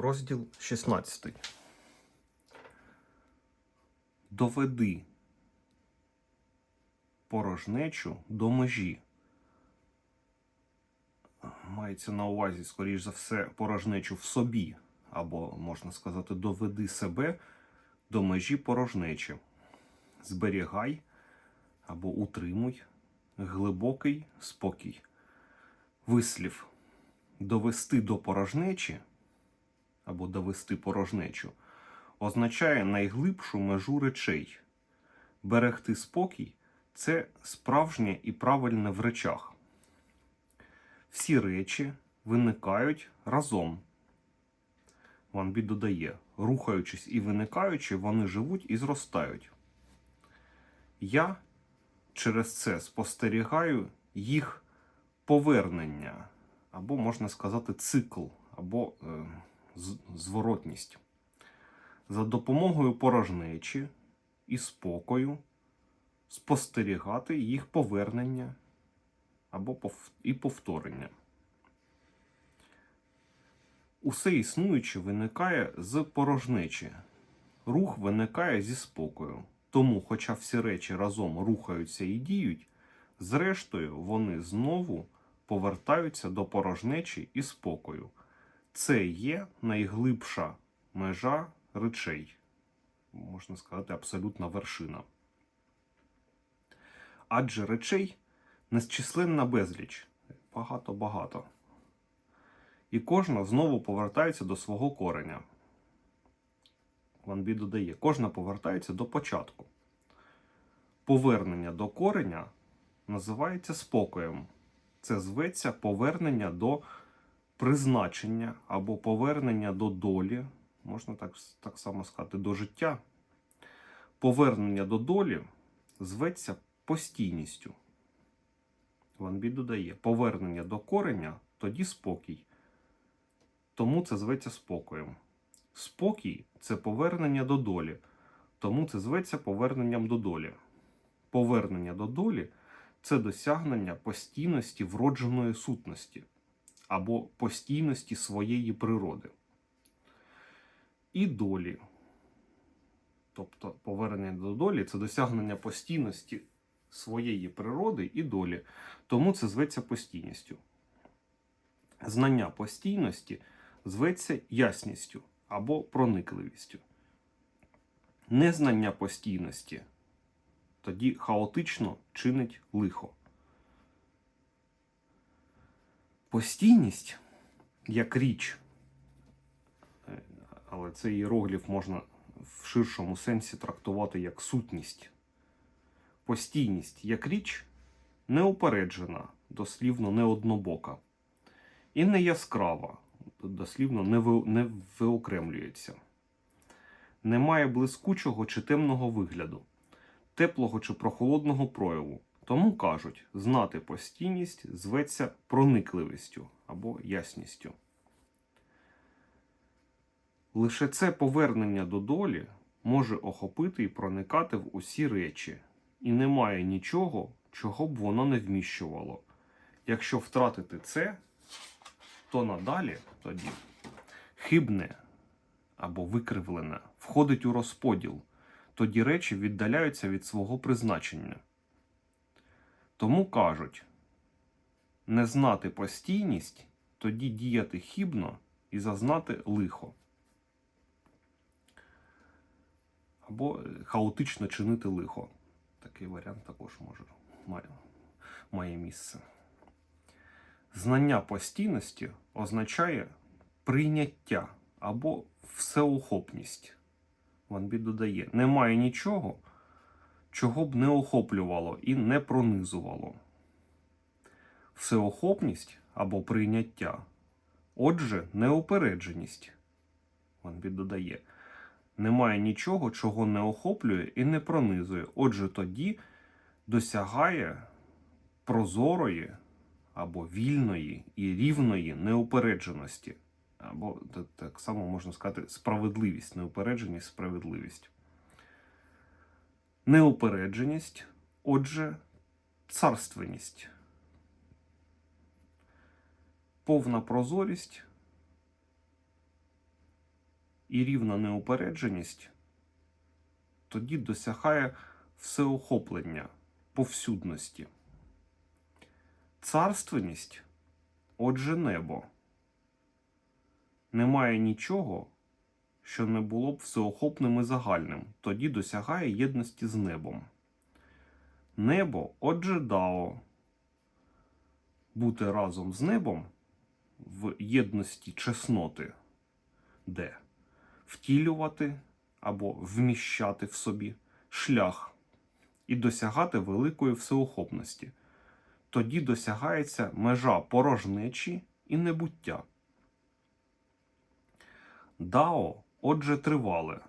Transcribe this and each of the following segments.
Розділ 16. Доведи порожнечу до межі. Мається на увазі, скоріш за все, порожнечу в собі, або, можна сказати, доведи себе до межі порожнечі. Зберігай або утримуй глибокий спокій. Вислів довести до порожнечі або довести порожнечу означає найглибшу межу речей. Берегти спокій це справжнє і правильне в речах. Всі речі виникають разом. Ван Бі додає, рухаючись і виникаючи, вони живуть і зростають. Я через це спостерігаю їх повернення, або, можна сказати, цикл, або е, зворотність. За допомогою порожнечі і спокою спостерігати їх повернення або і повторення. Усе існуюче виникає з порожнечі. Рух виникає зі спокою. Тому, хоча всі речі разом рухаються і діють, зрештою вони знову повертаються до порожнечі і спокою. Це є найглибша межа речей, можна сказати, абсолютна вершина. Адже речей незчисленна безліч, багато-багато. І кожна знову повертається до свого кореня. Ван Бі додає, кожна повертається до початку. Повернення до кореня називається спокоєм. Це зветься повернення до призначення або повернення до долі, можна так, так само сказати, до життя. Повернення до долі зветься постійністю. Ван Бі додає, повернення до кореня тоді спокій. Тому це зветься спокоєм. Спокій це повернення до долі, тому це зветься поверненням до долі. Повернення до долі це досягнення постійності вродженої сутності або постійності своєї природи. І долі. Тобто повернення до долі це досягнення постійності своєї природи і долі. Тому це зветься постійністю. Знання постійності зветься ясністю або проникливістю. Незнання постійності тоді хаотично чинить лихо. Постійність як річ, е, але цей іерогліф можна в ширшому сенсі трактувати як сутність. Постійність як річ неупереджена, дослівно неоднобока, і не яскрава, дослівно не, ви, не виокремлюється. Немає блискучого чи темного вигляду, теплого чи прохолодного прояву. Тому кажуть, знати постійність зветься проникливістю або ясністю. Лише це повернення до долі може охопити і проникати в усі речі, і немає нічого, чого б воно не вміщувало. Якщо втратити це, то надалі тоді хибне або викривлене входить у розподіл, тоді речі віддаляються від свого призначення. Тому кажуть, не знати постійність, тоді діяти хібно і зазнати лихо. Або е, хаотично чинити лихо. Такий варіант також може має, має місце. Знання постійності означає прийняття або всеохопність. Ван Бі додає, немає нічого, чого б не охоплювало і не пронизувало. Всеохопність або прийняття. Отже, неупередженість. Ван Бі додає, немає нічого, чого не охоплює і не пронизує. Отже, тоді досягає прозорої або вільної і рівної неупередженості. Або так само можна сказати справедливість, неупередженість, справедливість. Неупередженість, отже, царственність. Повна прозорість і рівна неупередженість тоді досягає всеохоплення, повсюдності. Царственність, отже, небо. Немає нічого, що не було б всеохопним і загальним, тоді досягає єдності з небом. Небо, отже, дао. Бути разом з небом в єдності чесноти, де втілювати або вміщати в собі шлях і досягати великої всеохопності. Тоді досягається межа порожнечі і небуття. Дао, отже, тривале.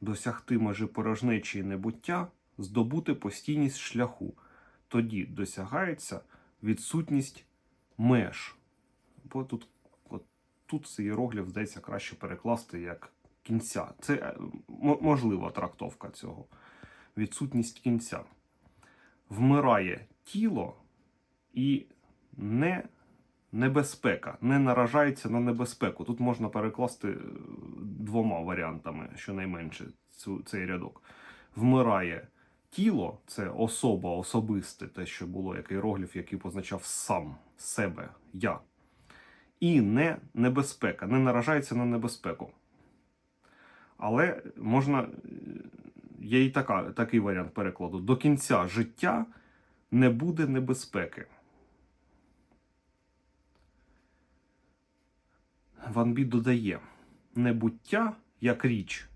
Досягти межі порожнечі і небуття, здобути постійність шляху. Тоді досягається відсутність меж. Бо тут, от, тут цей іерогліф, здається, краще перекласти як кінця. Це е, можлива трактовка цього. Відсутність кінця. Вмирає тіло і не небезпека, не наражається на небезпеку. Тут можна перекласти е, двома варіантами, щонайменше, цю, цей рядок. Вмирає тіло це особа, особисте, те, що було як іерогліф, який позначав сам себе, я. І не небезпека, не наражається на небезпеку. Але можна, е, є і така, такий варіант перекладу: до кінця життя не буде небезпеки. Ван Бі додає: небуття як річ.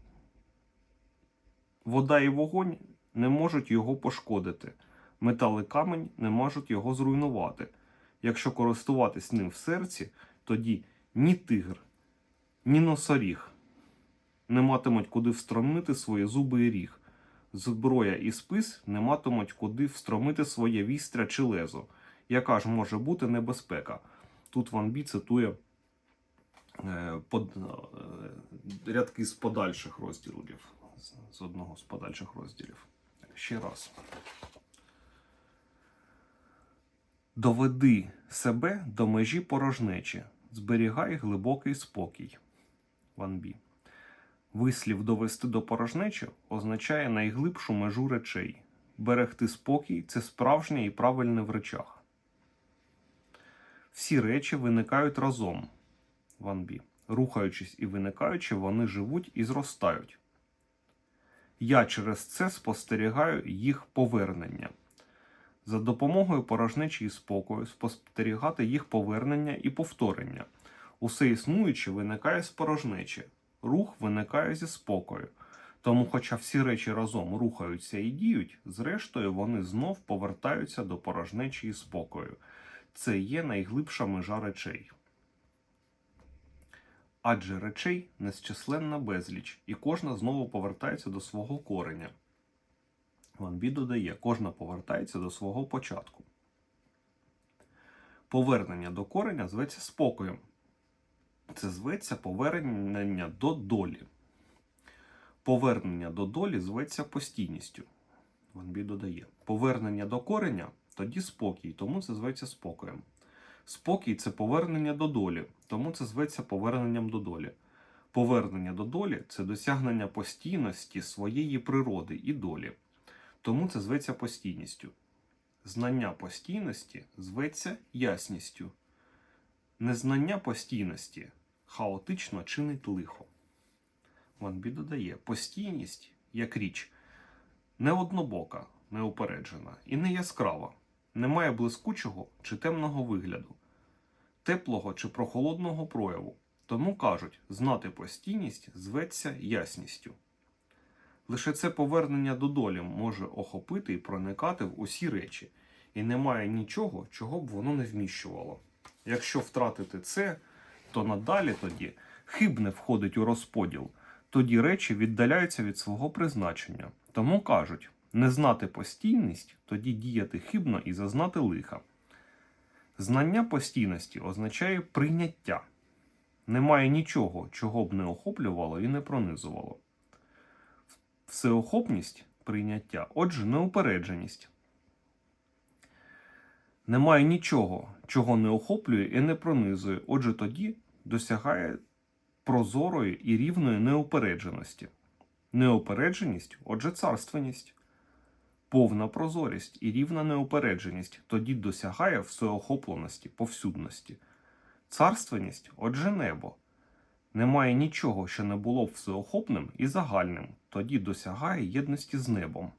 Вода і вогонь не можуть його пошкодити. Метал і камень не можуть його зруйнувати. Якщо користуватись ним в серці, тоді ні тигр, ні носоріг не матимуть куди встромити свої зуби і ріг. Зброя і спис не матимуть куди встромити своє вістря чи лезо. Яка ж може бути небезпека? Тут Ван Бі цитує под, е, рядки з подальших розділів. З- одного з подальших розділів. Ще раз. Доведи себе до межі порожнечі, зберігай глибокий спокій. Ван Бі. Вислів довести до порожнечі означає найглибшу межу речей. Берегти спокій це справжнє і правильне в речах. Всі речі виникають разом. Ван Бі. Рухаючись і виникаючи, вони живуть і зростають. Я через це спостерігаю їх повернення. За допомогою порожнечі спокою спостерігати їх повернення і повторення. Усе існуюче виникає з порожнечі, рух виникає зі спокою. Тому, хоча всі речі разом рухаються і діють, зрештою вони знов повертаються до порожнечі і спокою. Це є найглибша межа речей. Адже речей незчисленна безліч, і кожна знову повертається до свого кореня. Ван Бі додає, кожна повертається до свого початку. Повернення до кореня зветься спокоєм. Це зветься повернення до долі. Повернення до долі зветься постійністю. Ван Бі додає. Повернення до кореня тоді спокій, тому це зветься спокоєм. Спокій це повернення до долі, тому це зветься поверненням до долі. Повернення до долі це досягнення постійності своєї природи і долі. Тому це зветься постійністю. Знання постійності зветься ясністю. Незнання постійності хаотично чинить лихо. Ван Бі додає, постійність як річ не однобока, неупереджена і не яскрава, не має блискучого чи темного вигляду, теплого чи прохолодного прояву. Тому кажуть, знати постійність зветься ясністю. Лише це повернення до долі може охопити і проникати в усі речі, і немає нічого, чого б воно не вміщувало. Якщо втратити це, то надалі тоді хибне входить у розподіл, тоді речі віддаляються від свого призначення. Тому кажуть, не знати постійність, тоді діяти хибно і зазнати лиха. Знання постійності означає прийняття. Немає нічого, чого б не охоплювало і не пронизувало. Всеохопність прийняття, отже, неупередженість. Немає нічого, чого не охоплює і не пронизує, отже, тоді досягає прозорої і рівної неупередженості. Неупередженість, отже, царственність. Повна прозорість і рівна неупередженість тоді досягає всеохопленості, повсюдності. Царственність, отже, небо. Немає нічого, що не було б всеохопним і загальним, тоді досягає єдності з небом.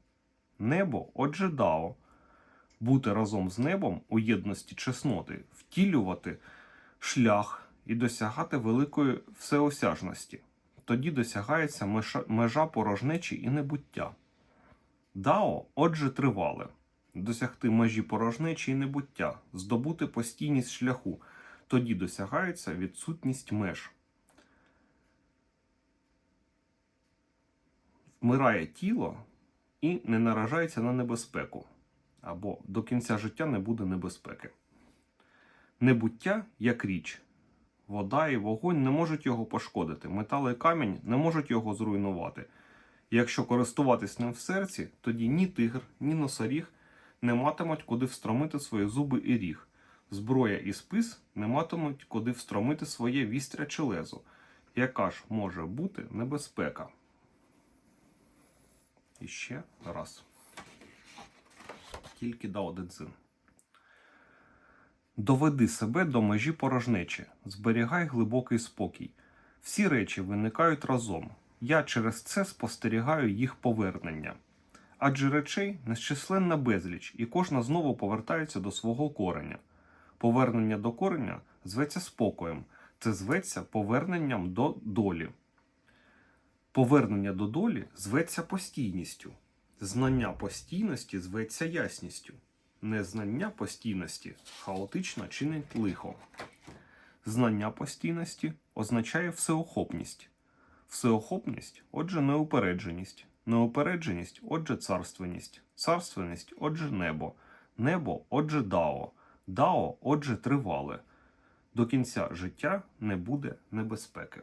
Небо, отже, дао. Бути разом з небом у єдності чесноти, втілювати шлях і досягати великої всеосяжності. Тоді досягається межа, порожнечі і небуття. Дао, отже, тривале. Досягти межі порожнечі і небуття, здобути постійність шляху, тоді досягається відсутність меж. Вмирає тіло і не наражається на небезпеку, або до кінця життя не буде небезпеки. Небуття як річ. Вода і вогонь не можуть його пошкодити, метал і камінь не можуть його зруйнувати. Якщо користуватись ним в серці, тоді ні тигр, ні носоріг не матимуть куди встромити свої зуби і ріг. Зброя і спис не матимуть куди встромити своє вістря чи лезо. Яка ж може бути небезпека? І ще раз. Тільки дао Дедзин. Доведи себе до межі порожнечі, зберігай глибокий спокій. Всі речі виникають разом. Я через це спостерігаю їх повернення. Адже речей незчисленна безліч, і кожна знову повертається до свого кореня. Повернення до кореня зветься спокоєм, це зветься поверненням до долі. Повернення до долі зветься постійністю. Знання постійності зветься ясністю. Незнання постійності хаотично чинить лихо. Знання постійності означає всеохопність. Всеохопність, отже, неупередженість. Неупередженість, отже, царственність. Царственність, отже, небо. Небо, отже, дао. Дао, отже, тривале. До кінця життя не буде небезпеки.